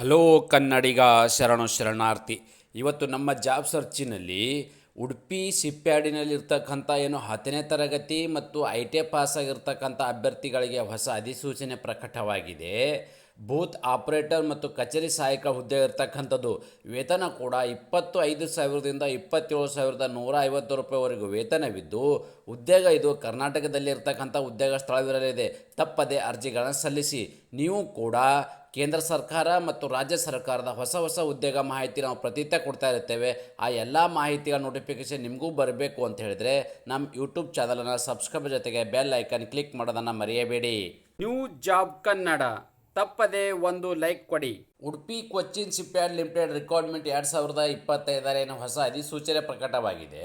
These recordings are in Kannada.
ಹಲೋ ಕನ್ನಡಿಗ ಶರಣು ಶರಣಾರ್ಥಿ. ಇವತ್ತು ನಮ್ಮ ಜಾಬ್ ಸರ್ಚಿನಲ್ಲಿ ಉಡುಪಿ ಸಿಪ್ಪ್ಯಾಡಿನಲ್ಲಿರ್ತಕ್ಕಂಥ ಏನು ಹತ್ತನೇ ತರಗತಿ ಮತ್ತು ಐ ಟಿ ಪಾಸ್ ಆಗಿರ್ತಕ್ಕಂಥ ಅಭ್ಯರ್ಥಿಗಳಿಗೆ ಹೊಸ ಅಧಿಸೂಚನೆ ಪ್ರಕಟವಾಗಿದೆ. ಬೂತ್ ಆಪರೇಟರ್ ಮತ್ತು ಕಚೇರಿ ಸಹಾಯಕ ಹುದ್ದೆ ಇರತಕ್ಕಂಥದ್ದು. ವೇತನ ಕೂಡ ಇಪ್ಪತ್ತು ಐದು ಸಾವಿರದಿಂದ ಇಪ್ಪತ್ತೇಳು ಸಾವಿರದ ನೂರ ಐವತ್ತು ರೂಪಾಯಿವರೆಗೂ ವೇತನವಿದ್ದು, ಉದ್ಯೋಗ ಇದು ಕರ್ನಾಟಕದಲ್ಲಿ ಇರತಕ್ಕಂಥ ಉದ್ಯೋಗ ಸ್ಥಳವಿರಲಿದೆ. ತಪ್ಪದೆ ಅರ್ಜಿಗಳನ್ನು ಸಲ್ಲಿಸಿ. ನೀವು ಕೂಡ ಕೇಂದ್ರ ಸರ್ಕಾರ ಮತ್ತು ರಾಜ್ಯ ಸರ್ಕಾರದ ಹೊಸ ಹೊಸ ಉದ್ಯೋಗ ಮಾಹಿತಿ ನಾವು ಪ್ರತಿನಿತ್ಯ ಕೊಡ್ತಾ ಇರ್ತೇವೆ ಆ ಎಲ್ಲ ಮಾಹಿತಿಗಳ ನೋಟಿಫಿಕೇಶನ್ ನಿಮಗೂ ಬರಬೇಕು ಅಂತ ಹೇಳಿದ್ರೆ ನಮ್ಮ ಯೂಟ್ಯೂಬ್ ಚಾನಲನ್ನು ಸಬ್ಸ್ಕ್ರೈಬ್ ಜೊತೆಗೆ ಬೆಲ್ ಐಕನ್ ಕ್ಲಿಕ್ ಮಾಡೋದನ್ನು ಮರೆಯಬೇಡಿ. ನ್ಯೂ ಜಾಬ್ ಕನ್ನಡ ತಪ್ಪದೆ ಒಂದು ಲೈಕ್ ಕೊಡಿ. Udupi Cochin shipyard limited requirement ಎರಡು ಸಾವಿರದ ಇಪ್ಪತ್ತೈದರ ಏನು ಹೊಸ ಅಧಿಸೂಚನೆ ಪ್ರಕಟವಾಗಿದೆ.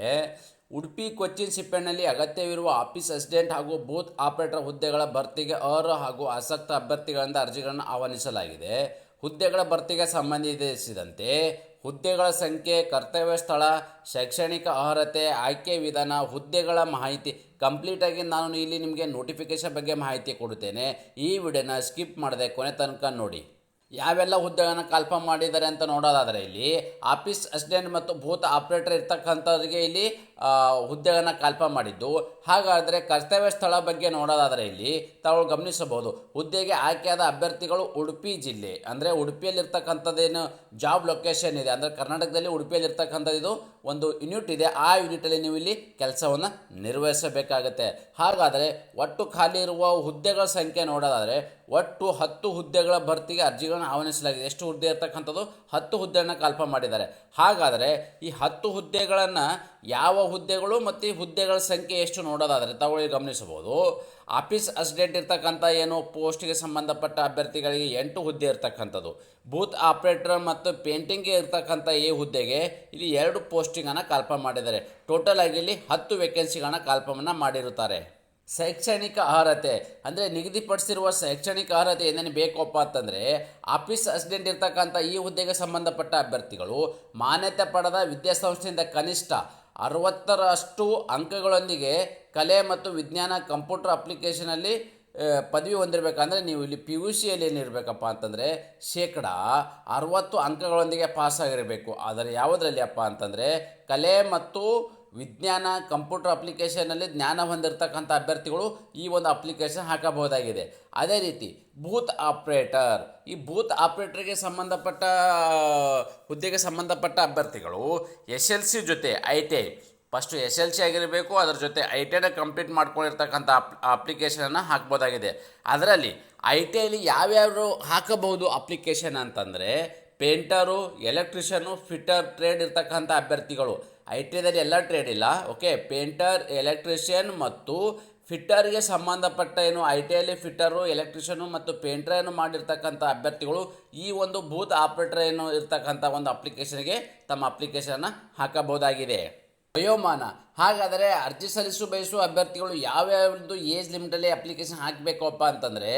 ಉಡುಪಿ ಕೊಚ್ಚಿನ್ ಶಿಪ್ಯಾರ್ಡ್ನಲ್ಲಿ ಅಗತ್ಯವಿರುವ ಆಫೀಸ್ ಅಸಿಸ್ಟೆಂಟ್ ಹಾಗೂ ಬೂತ್ ಆಪರೇಟರ್ ಹುದ್ದೆಗಳ ಭರ್ತಿಗೆ ಅರ್ಹ ಹಾಗೂ ಆಸಕ್ತ ಅಭ್ಯರ್ಥಿಗಳಿಂದ ಅರ್ಜಿಗಳನ್ನು ಆಹ್ವಾನಿಸಲಾಗಿದೆ. ಹುದ್ದೆಗಳ ಭರ್ತಿಗೆ ಸಂಬಂಧಿಸಿದಂತೆ ಹುದ್ದೆಗಳ ಸಂಖ್ಯೆ, ಕರ್ತವ್ಯ ಸ್ಥಳ, ಶೈಕ್ಷಣಿಕ ಅರ್ಹತೆ, ಆಯ್ಕೆ ವಿಧಾನ, ಹುದ್ದೆಗಳ ಮಾಹಿತಿ. ಕಂಪ್ಲೀಟಾಗಿ ನಾನು ಇಲ್ಲಿ ನಿಮಗೆ ನೋಟಿಫಿಕೇಶನ್ ಬಗ್ಗೆ ಮಾಹಿತಿ ಕೊಡುತ್ತೇನೆ. ಈ ವಿಡಿಯೋನ ಸ್ಕಿಪ್ ಮಾಡದೆ ಕೊನೆ ತನಕ ನೋಡಿ. ಯಾವೆಲ್ಲ ಹುದ್ದೆಗಳನ್ನು ಕಲ್ಪ ಮಾಡಿದ್ದಾರೆ ಅಂತ ನೋಡೋದಾದರೆ ಇಲ್ಲಿ ಆಫೀಸ್ ಅಸಿಸ್ಟೆಂಟ್ ಮತ್ತು ಭೂತ ಆಪರೇಟರ್ ಇರ್ತಕ್ಕಂಥವ್ರಿಗೆ ಇಲ್ಲಿ ಹುದ್ದೆಗಳನ್ನು ಕಲ್ಪ ಮಾಡಿದ್ದು. ಹಾಗಾದರೆ ಕರ್ತವ್ಯ ಸ್ಥಳ ಬಗ್ಗೆ ನೋಡೋದಾದರೆ ಇಲ್ಲಿ ತಾವು ಗಮನಿಸಬಹುದು. ಹುದ್ದೆಗೆ ಆಯ್ಕೆಯಾದ ಅಭ್ಯರ್ಥಿಗಳು ಉಡುಪಿ ಜಿಲ್ಲೆ. ಅಂದರೆ ಉಡುಪಿಯಲ್ಲಿರ್ತಕ್ಕಂಥದ್ದೇನು ಜಾಬ್ ಲೊಕೇಶನ್ ಇದೆ. ಅಂದರೆ ಕರ್ನಾಟಕದಲ್ಲಿ ಉಡುಪಿಯಲ್ಲಿರ್ತಕ್ಕಂಥದ್ದು ಒಂದು ಯೂನಿಟ್ ಇದೆ. ಆ ಯೂನಿಟಲ್ಲಿ ನೀವು ಇಲ್ಲಿ ಕೆಲಸವನ್ನು ನಿರ್ವಹಿಸಬೇಕಾಗತ್ತೆ. ಹಾಗಾದರೆ ಒಟ್ಟು ಖಾಲಿ ಇರುವ ಹುದ್ದೆಗಳ ಸಂಖ್ಯೆ ನೋಡೋದಾದರೆ ಒಟ್ಟು ಹತ್ತು ಹುದ್ದೆಗಳ ಭರ್ತಿಗೆ ಅರ್ಜಿಗಳನ್ನು ಆಹ್ವಾನಿಸಲಾಗಿದೆ. ಎಷ್ಟು ಹುದ್ದೆ ಇರ್ತಕ್ಕಂಥದ್ದು? ಹತ್ತು ಹುದ್ದೆಯನ್ನು ಕಲ್ಪ ಮಾಡಿದ್ದಾರೆ. ಹಾಗಾದರೆ ಈ ಹತ್ತು ಹುದ್ದೆಗಳನ್ನು ಯಾವ ಹುದ್ದೆಗಳು ಮತ್ತು ಹುದ್ದೆಗಳ ಸಂಖ್ಯೆ ಎಷ್ಟು ನೋಡೋದಾದರೆ ತಗೊಳ್ಳಿ ಗಮನಿಸಬಹುದು. ಆಫೀಸ್ ಅಸಿಸ್ಟೆಂಟ್ ಇರ್ತಕ್ಕಂಥ ಏನು, ಪೋಸ್ಟ್ಗೆ ಸಂಬಂಧಪಟ್ಟ ಅಭ್ಯರ್ಥಿಗಳಿಗೆ ಎಂಟು ಹುದ್ದೆ ಇರ್ತಕ್ಕಂಥದ್ದು. ಬೂತ್ ಆಪ್ರೇಟರ್ ಮತ್ತು ಪೇಂಟಿಂಗ್ಗೆ ಇರ್ತಕ್ಕಂಥ ಈ ಹುದ್ದೆಗೆ ಇಲ್ಲಿ ಎರಡು ಪೋಸ್ಟಿಂಗನ್ನು ಕಲ್ಪ ಮಾಡಿದ್ದಾರೆ. ಟೋಟಲ್ ಆಗಿ ಇಲ್ಲಿ ಹತ್ತು ವೇಕೆನ್ಸಿಗಳನ್ನ ಕಲ್ಪವನ್ನು ಮಾಡಿರುತ್ತಾರೆ. ಶೈಕ್ಷಣಿಕ ಅರ್ಹತೆ, ಅಂದರೆ ನಿಗದಿಪಡಿಸಿರುವ ಶೈಕ್ಷಣಿಕ ಅರ್ಹತೆ ಏನೇನು ಬೇಕಪ್ಪ ಅಂತಂದರೆ, ಆಫೀಸ್ ಅಸಿಸ್ಟೆಂಟ್ ಇರ್ತಕ್ಕಂಥ ಈ ಹುದ್ದೆಗೆ ಸಂಬಂಧಪಟ್ಟ ಅಭ್ಯರ್ಥಿಗಳು ಮಾನ್ಯತೆ ಪಡೆದ ವಿದ್ಯಾಸಂಸ್ಥೆಯಿಂದ ಕನಿಷ್ಠ ಅರವತ್ತರಷ್ಟು ಅಂಕಗಳೊಂದಿಗೆ ಕಲೆ ಮತ್ತು ವಿಜ್ಞಾನ ಕಂಪ್ಯೂಟರ್ ಅಪ್ಲಿಕೇಶನಲ್ಲಿ ಪದವಿ ಹೊಂದಿರಬೇಕಂದ್ರೆ ನೀವು ಇಲ್ಲಿ ಪಿ ಯು ಸಿಯಲ್ಲಿ ಏನಿರಬೇಕಪ್ಪ ಅಂತಂದರೆ ಶೇಕಡ ಅರವತ್ತು ಅಂಕಗಳೊಂದಿಗೆ ಪಾಸ್ ಆಗಿರಬೇಕು ಆದರೆ ಯಾವುದರಲ್ಲಿ ಅಪ್ಪ ಅಂತಂದರೆ ಕಲೆ ಮತ್ತು ವಿಜ್ಞಾನ ಕಂಪ್ಯೂಟರ್ ಅಪ್ಲಿಕೇಶನಲ್ಲಿ ಜ್ಞಾನ ಹೊಂದಿರತಕ್ಕಂಥ ಅಭ್ಯರ್ಥಿಗಳು ಈ ಒಂದು ಅಪ್ಲಿಕೇಶನ್ ಹಾಕಬಹುದಾಗಿದೆ. ಅದೇ ರೀತಿ ಬೂತ್ ಆಪ್ರೇಟರ್, ಈ ಬೂತ್ ಆಪ್ರೇಟರ್ಗೆ ಸಂಬಂಧಪಟ್ಟ, ಹುದ್ದೆಗೆ ಸಂಬಂಧಪಟ್ಟ ಅಭ್ಯರ್ಥಿಗಳು ಎಸ್ ಎಲ್ ಸಿ ಜೊತೆ I T I first S L C ಆಗಿರಬೇಕು, ಅದರ ಜೊತೆ ಐ ಟಿ ಐನ ಕಂಪ್ಲೀಟ್ ಮಾಡ್ಕೊಂಡಿರ್ತಕ್ಕಂಥ ಅಪ್, ಅಪ್ಲಿಕೇಶನನ್ನು ಹಾಕ್ಬೋದಾಗಿದೆ ಅದರಲ್ಲಿ ಐ ಟಿ ಐಲಿ ಯಾವ್ಯಾವ ಹಾಕಬಹುದು ಅಪ್ಲಿಕೇಶನ್ ಅಂತಂದರೆ ಪೇಂಟರು, ಎಲೆಕ್ಟ್ರಿಷಿಯನು, ಫಿಟ್ಟರ್, ಟ್ರೇಡ್ ಇರ್ತಕ್ಕಂಥ ಅಭ್ಯರ್ಥಿಗಳು. ಐ ಟಿ ಐದಲ್ಲಿ ಎಲ್ಲ ಟ್ರೇಡ್ ಇಲ್ಲ, ಓಕೆ? ಪೇಂಟರ್, ಎಲೆಕ್ಟ್ರಿಷಿಯನ್ ಮತ್ತು ಫಿಟ್ಟರ್ಗೆ ಸಂಬಂಧಪಟ್ಟ ಏನು ಐ ಟಿ ಐಲಿ ಫಿಟ್ಟರು, ಎಲೆಕ್ಟ್ರಿಷಿಯನು ಮತ್ತು ಪೇಂಟರನ್ನು ಮಾಡಿರ್ತಕ್ಕಂಥ ಅಭ್ಯರ್ಥಿಗಳು ಈ ಒಂದು ಬೂತ್ ಆಪರೇಟರ್ ಏನು ಇರ್ತಕ್ಕಂಥ ಒಂದು ಅಪ್ಲಿಕೇಶನ್ಗೆ ತಮ್ಮ ಅಪ್ಲಿಕೇಶನ್ನ ಹಾಕಬಹುದಾಗಿದೆ. ವಯೋಮಾನ. ಹಾಗಾದರೆ ಅರ್ಜಿ ಸಲ್ಲಿಸು ಬಯಸುವ ಅಭ್ಯರ್ಥಿಗಳು ಯಾವ್ಯಾವ್ದು ಏಜ್ ಲಿಮಿಟಲ್ಲಿ ಅಪ್ಲಿಕೇಶನ್ ಹಾಕಬೇಕಪ್ಪ ಅಂತಂದರೆ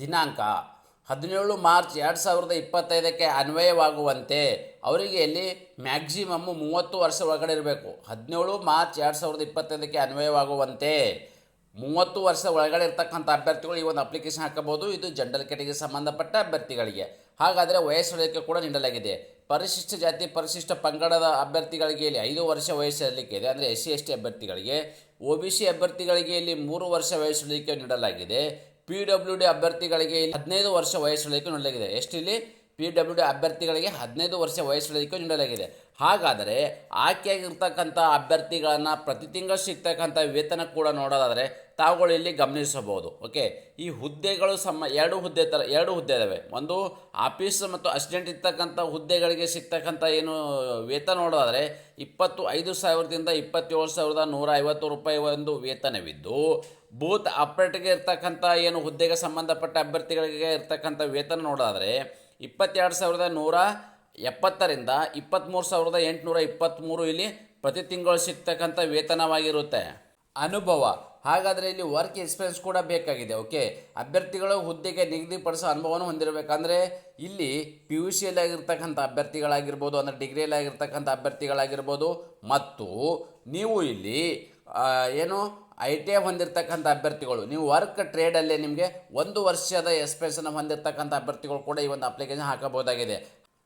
ದಿನಾಂಕ. ಹದಿನೇಳು ಮಾರ್ಚ್ ಎರಡು ಸಾವಿರದ ಇಪ್ಪತ್ತೈದಕ್ಕೆ ಅನ್ವಯವಾಗುವಂತೆ ಅವರಿಗೆ ಇಲ್ಲಿ ಮ್ಯಾಕ್ಸಿಮಮ್ಮು ಮೂವತ್ತು ವರ್ಷ ಒಳಗಡೆ ಇರಬೇಕು. ಹದಿನೇಳು ಮಾರ್ಚ್ ಎರಡು ಸಾವಿರದ ಇಪ್ಪತ್ತೈದಕ್ಕೆ ಅನ್ವಯವಾಗುವಂತೆ ಮೂವತ್ತು ವರ್ಷ ಒಳಗಡೆ ಇರ್ತಕ್ಕಂಥ ಅಭ್ಯರ್ಥಿಗಳು ಈ ಒಂದು ಅಪ್ಲಿಕೇಶನ್ ಹಾಕಬಹುದು. ಇದು ಜನರಲ್ ಕೆಟಿಗೆ ಸಂಬಂಧಪಟ್ಟ ಅಭ್ಯರ್ಥಿಗಳಿಗೆ. ಹಾಗಾದರೆ ವಯಸ್ಸಳಿಕೆ ಕೂಡ ನೀಡಲಾಗಿದೆ. ಪರಿಶಿಷ್ಟ ಜಾತಿ, ಪರಿಶಿಷ್ಟ ಪಂಗಡದ ಅಭ್ಯರ್ಥಿಗಳಿಗೆ ಇಲ್ಲಿ ಐದು ವರ್ಷ ವಯಸ್ಸಳಿಕೆ ಇದೆ. ಅಂದರೆ ಎಸ್ ಸಿ ಎಸ್ ಟಿ ಅಭ್ಯರ್ಥಿಗಳಿಗೆ. ಒ ಬಿ ಸಿ ಅಭ್ಯರ್ಥಿಗಳಿಗೆ ಇಲ್ಲಿ ಮೂರು ವರ್ಷ ವಯಸ್ಸಳಿಕೆ ನೀಡಲಾಗಿದೆ. ಪಿ ಡಬ್ಲ್ಯೂ ಡಿ ಅಭ್ಯರ್ಥಿಗಳಿಗೆ ಹದಿನೈದು ವರ್ಷ ವಯಸ್ಸಳಿಕೆ ನೀಡಲಾಗಿದೆ. ಎಷ್ಟಿಲ್ಲಿ ಪಿ ಡಬ್ಲ್ಯೂ ಡಿ ಅಭ್ಯರ್ಥಿಗಳಿಗೆ ಹದಿನೈದು ವರ್ಷ ವಯಸ್ಸಳಿಕೆ ನೀಡಲಾಗಿದೆ. ಹಾಗಾದರೆ ಆಯ್ಕೆಯಾಗಿರ್ತಕ್ಕಂಥ ಅಭ್ಯರ್ಥಿಗಳನ್ನು ಪ್ರತಿ ತಿಂಗಳು ಸಿಗ್ತಕ್ಕಂಥ ವೇತನ ಕೂಡ ನೋಡೋದಾದರೆ ತಾವುಗಳು ಇಲ್ಲಿ ಗಮನಿಸಬಹುದು. ಓಕೆ ಈ ಹುದ್ದೆಗಳು ಸಮ, ಎರಡು ಹುದ್ದೆ ಥರ ಎರಡು ಹುದ್ದೆ ಇದ್ದಾವೆ ಒಂದು ಆಫೀಸ್ ಮತ್ತು ಅಸಿಸ್ಟೆಂಟ್ ಇರ್ತಕ್ಕಂಥ ಹುದ್ದೆಗಳಿಗೆ ಸಿಗ್ತಕ್ಕಂಥ ಏನು ವೇತನ ನೋಡೋದಾದರೆ, ಇಪ್ಪತ್ತು, ಐದು ಸಾವಿರದಿಂದ ಇಪ್ಪತ್ತೇಳು ಸಾವಿರದ ನೂರ ಐವತ್ತು ರೂಪಾಯಿ ಒಂದು ವೇತನವಿದ್ದು, ಬೂತ್ ಆಪ್ರೇಟರ್ಗೆ ಇರ್ತಕ್ಕಂಥ ಏನು ಹುದ್ದೆಗೆ ಸಂಬಂಧಪಟ್ಟ ಅಭ್ಯರ್ಥಿಗಳಿಗೆ ಇರ್ತಕ್ಕಂಥ ವೇತನ ನೋಡೋದಾದರೆ, ಇಪ್ಪತ್ತೆರಡು ಸಾವಿರದ ನೂರ ಎಪ್ಪತ್ತರಿಂದ ಇಪ್ಪತ್ತ್ಮೂರು ಸಾವಿರದ ಎಂಟುನೂರ ಇಪ್ಪತ್ತ್ಮೂರು ಇಲ್ಲಿ ಪ್ರತಿ ತಿಂಗಳು ಸಿಗ್ತಕ್ಕಂಥ ವೇತನವಾಗಿರುತ್ತೆ. ಅನುಭವ. ಹಾಗಾದರೆ ಇಲ್ಲಿ ವರ್ಕ್ ಎಕ್ಸ್ಪೀರಿಯನ್ಸ್ ಕೂಡ ಬೇಕಾಗಿದೆ ಓಕೆ ಅಭ್ಯರ್ಥಿಗಳು ಹುದ್ದೆಗೆ ನಿಗದಿಪಡಿಸೋ ಅನುಭವವನ್ನು ಹೊಂದಿರಬೇಕಂದ್ರೆ ಇಲ್ಲಿ ಪಿ ಯು ಸಿಯಲ್ಲಿ ಆಗಿರ್ತಕ್ಕಂಥ ಅಭ್ಯರ್ಥಿಗಳಾಗಿರ್ಬೋದು, ಅಂದರೆ ಡಿಗ್ರಿಯಲ್ಲಿ ಆಗಿರ್ತಕ್ಕಂಥ ಅಭ್ಯರ್ಥಿಗಳಾಗಿರ್ಬೋದು, ಮತ್ತು ನೀವು ಇಲ್ಲಿ ಏನು ಐ ಟಿ ಐ ಹೊಂದಿರತಕ್ಕಂಥ ಅಭ್ಯರ್ಥಿಗಳು, ನೀವು ವರ್ಕ್ ಟ್ರೇಡಲ್ಲೇ ನಿಮಗೆ ಒಂದು ವರ್ಷದ ಎಕ್ಸ್ಪೀರಿಯನ್ಸನ್ನು ಹೊಂದಿರತಕ್ಕಂಥ ಅಭ್ಯರ್ಥಿಗಳು ಕೂಡ ಈ ಒಂದು ಅಪ್ಲಿಕೇಶನ್ ಹಾಕಬಹುದಾಗಿದೆ.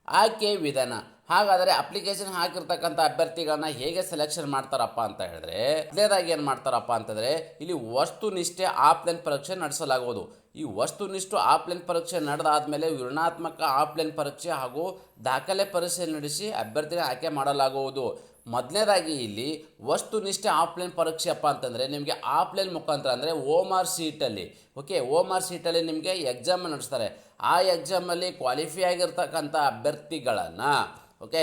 ಆಯ್ಕೆ ವಿಧಾನ. ಹಾಗಾದರೆ ಅಪ್ಲಿಕೇಶನ್ ಹಾಕಿರ್ತಕ್ಕಂಥ ಅಭ್ಯರ್ಥಿಗಳನ್ನ ಹೇಗೆ ಸೆಲೆಕ್ಷನ್ ಮಾಡ್ತಾರಪ್ಪ ಅಂತ ಹೇಳಿದ್ರೆ ಅದೇದಾಗಿ ಏನು ಮಾಡ್ತಾರಪ್ಪ ಅಂತಂದರೆ, ಇಲ್ಲಿ ವಸ್ತುನಿಷ್ಠೆ ಆಫ್ಲೈನ್ ಪರೀಕ್ಷೆ ನಡೆಸಲಾಗುವುದು. ಈ ವಸ್ತುನಿಷ್ಠ ಆಫ್ಲೈನ್ ಪರೀಕ್ಷೆ ನಡೆದಾದ್ಮೇಲೆ ವಿವರಣಾತ್ಮಕ ಆಫ್ಲೈನ್ ಪರೀಕ್ಷೆ ಹಾಗೂ ದಾಖಲೆ ಪರೀಕ್ಷೆ ನಡೆಸಿ ಅಭ್ಯರ್ಥಿನ ಆಯ್ಕೆ ಮಾಡಲಾಗುವುದು. ಮೊದಲನೇದಾಗಿ ಇಲ್ಲಿ ವಸ್ತುನಿಷ್ಠ ಆಫ್ಲೈನ್ ಪರೀಕ್ಷೆ ಅಪ್ಪ ಅಂತಂದರೆ ನಿಮಗೆ ಆಫ್ಲೈನ್ ಮುಖಾಂತರ ಅಂದರೆ ಓಮ್ ಆರ್ ಸೀಟಲ್ಲಿ ಓಕೆ ಓಮ್ ಆರ್ ಸೀಟಲ್ಲಿ ನಿಮಗೆ ಎಕ್ಸಾಮ್ ನಡೆಸ್ತಾರೆ. ಆ ಎಕ್ಸಾಮಲ್ಲಿ ಕ್ವಾಲಿಫೈ ಆಗಿರ್ತಕ್ಕಂಥ ಅಭ್ಯರ್ಥಿಗಳನ್ನು ಓಕೆ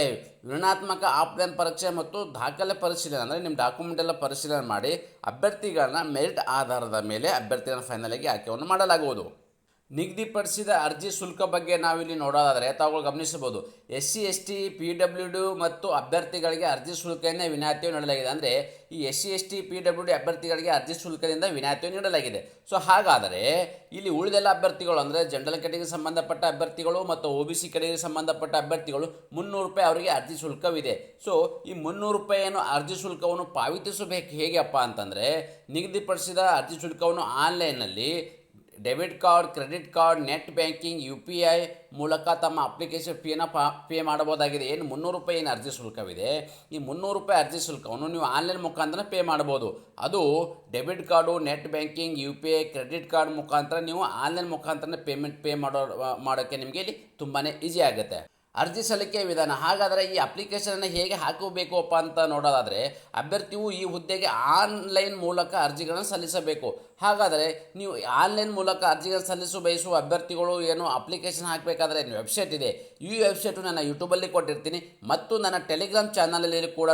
ಋಣಾತ್ಮಕ ಆಫ್ಲೈನ್ ಪರೀಕ್ಷೆ ಮತ್ತು ದಾಖಲೆ ಪರಿಶೀಲನೆ ಅಂದರೆ ನಿಮ್ಮ ಡಾಕ್ಯುಮೆಂಟ್ ಎಲ್ಲ ಪರಿಶೀಲನೆ ಮಾಡಿ ಅಭ್ಯರ್ಥಿಗಳನ್ನ ಮೆರಿಟ್ ಆಧಾರದ ಮೇಲೆ ಅಭ್ಯರ್ಥಿಗಳನ್ನು ಫೈನಲಾಗಿ ಆಯ್ಕೆಯನ್ನು ಮಾಡಲಾಗುವುದು. ನಿಗದಿಪಡಿಸಿದ ಅರ್ಜಿ ಶುಲ್ಕ ಬಗ್ಗೆ ನಾವಿಲ್ಲಿ ನೋಡೋದಾದರೆ ತಾವುಗಳು ಗಮನಿಸಬಹುದು. S C S T P W D ಮತ್ತು ಅಭ್ಯರ್ಥಿಗಳಿಗೆ ಅರ್ಜಿ ಶುಲ್ಕದಿಂದ ವಿನಾಯಿತಿಯು ನೀಡಲಾಗಿದೆ. ಅಂದರೆ ಈ S C S T P W D ಅಭ್ಯರ್ಥಿಗಳಿಗೆ ಅರ್ಜಿ ಶುಲ್ಕದಿಂದ ವಿನಾಯಿತಿಯು ನೀಡಲಾಗಿದೆ. ಸೊ ಹಾಗಾದರೆ ಇಲ್ಲಿ ಉಳಿದೆಲ್ಲ ಅಭ್ಯರ್ಥಿಗಳು ಅಂದರೆ ಜನರಲ್ ಕೆಟಗರಿಗೆ ಸಂಬಂಧಪಟ್ಟ ಅಭ್ಯರ್ಥಿಗಳು ಮತ್ತು ಒ ಬಿ ಸಿ ಕೆಟಗರಿಗೆ ಸಂಬಂಧಪಟ್ಟ ಅಭ್ಯರ್ಥಿಗಳು ಮುನ್ನೂರು ರೂಪಾಯಿ ಅವರಿಗೆ ಅರ್ಜಿ ಶುಲ್ಕವಿದೆ. ಸೊ ಈ ಮುನ್ನೂರು ರೂಪಾಯಿಯನ್ನು ಅರ್ಜಿ ಶುಲ್ಕವನ್ನು ಪಾವತಿಸಬೇಕು ಹೇಗೆಪ್ಪ ಅಂತಂದರೆ ನಿಗದಿಪಡಿಸಿದ ಅರ್ಜಿ ಶುಲ್ಕವನ್ನು ಆನ್ಲೈನ್ನಲ್ಲಿ debit card, credit card, net banking, U P I ಮೂಲಕ ತಮ್ಮ ಅಪ್ಲಿಕೇಶನ್ ಫೀನ ಪಾ ಮಾಡಬಹುದಾಗಿದೆ. ಏನು ಮುನ್ನೂರು ರೂಪಾಯಿ ಏನು ಅರ್ಜಿ ಶುಲ್ಕವಿದೆ? ಈ ಮುನ್ನೂರು ರೂಪಾಯಿ ಅರ್ಜಿ ಶುಲ್ಕವನ್ನು ನೀವು ಆನ್ಲೈನ್ ಮುಖಾಂತರ ಪೇ ಮಾಡ್ಬೋದು ಅದು debit card, net banking, U P I, credit card ಮುಖಾಂತರ ನೀವು ಆನ್ಲೈನ್ ಮುಖಾಂತರ ಪೇಮೆಂಟ್ ಪೇ ಮಾಡೋ ಮಾಡೋಕ್ಕೆ ನಿಮಗೆ ಇಲ್ಲಿ ತುಂಬಾ ಈಸಿ ಆಗುತ್ತೆ. ಅರ್ಜಿ ಸಲ್ಲಿಕೆ ವಿಧಾನ. ಹಾಗಾದರೆ ಈ ಅಪ್ಲಿಕೇಶನನ್ನು ಹೇಗೆ ಹಾಕಬೇಕಪ್ಪ ಅಂತ ನೋಡೋದಾದರೆ, ಅಭ್ಯರ್ಥಿಯು ಈ ಹುದ್ದೆಗೆ ಆನ್ಲೈನ್ ಮೂಲಕ ಅರ್ಜಿಗಳನ್ನು ಸಲ್ಲಿಸಬೇಕು. ಹಾಗಾದರೆ ನೀವು ಆನ್ಲೈನ್ ಮೂಲಕ ಅರ್ಜಿಗಳನ್ನು ಸಲ್ಲಿಸು ಬಯಸುವ ಅಭ್ಯರ್ಥಿಗಳು ಏನು ಅಪ್ಲಿಕೇಶನ್ ಹಾಕಬೇಕಾದ್ರೆ ವೆಬ್ಸೈಟ್ ಇದೆ? ಈ ವೆಬ್ಸೈಟು ನನ್ನ ಯೂಟ್ಯೂಬಲ್ಲಿ ಕೊಟ್ಟಿರ್ತೀನಿ ಮತ್ತು ನನ್ನ ಟೆಲಿಗ್ರಾಮ್ ಚಾನಲಲ್ಲಿ ಕೂಡ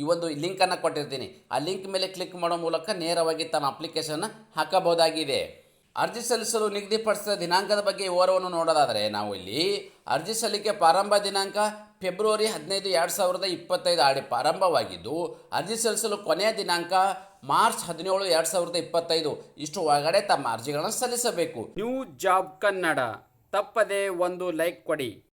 ಈ ಒಂದು ಲಿಂಕನ್ನು ಕೊಟ್ಟಿರ್ತೀನಿ. ಆ ಲಿಂಕ್ ಮೇಲೆ ಕ್ಲಿಕ್ ಮಾಡೋ ಮೂಲಕ ನೇರವಾಗಿ ತಮ್ಮ ಅಪ್ಲಿಕೇಶನ್ನ ಹಾಕಬಹುದಾಗಿದೆ. ಅರ್ಜಿ ಸಲ್ಲಿಸಲು ನಿಗದಿಪಡಿಸಿದ ದಿನಾಂಕದ ಬಗ್ಗೆ ವಿವರವನ್ನು ನೋಡೋದಾದರೆ ನಾವು ಇಲ್ಲಿ ಅರ್ಜಿ ಸಲ್ಲಿಕೆ ಪ್ರಾರಂಭ ದಿನಾಂಕ ಫೆಬ್ರವರಿ ಹದಿನೈದು, ಎರಡು ಸಾವಿರದ ಇಪ್ಪತ್ತೈದು ಆಡಿ ಪ್ರಾರಂಭವಾಗಿದ್ದು, ಅರ್ಜಿ ಸಲ್ಲಿಸಲು ಕೊನೆಯ ದಿನಾಂಕ ಮಾರ್ಚ್ ಹದಿನೇಳು, ಎರಡು ಸಾವಿರದ ಇಪ್ಪತ್ತೈದು. ಇಷ್ಟು ಒಳಗಡೆ ತಮ್ಮ ಅರ್ಜಿಗಳನ್ನು ಸಲ್ಲಿಸಬೇಕು. New job Kannada. ತಪ್ಪದೆ ಒಂದು ಲೈಕ್ ಕೊಡಿ.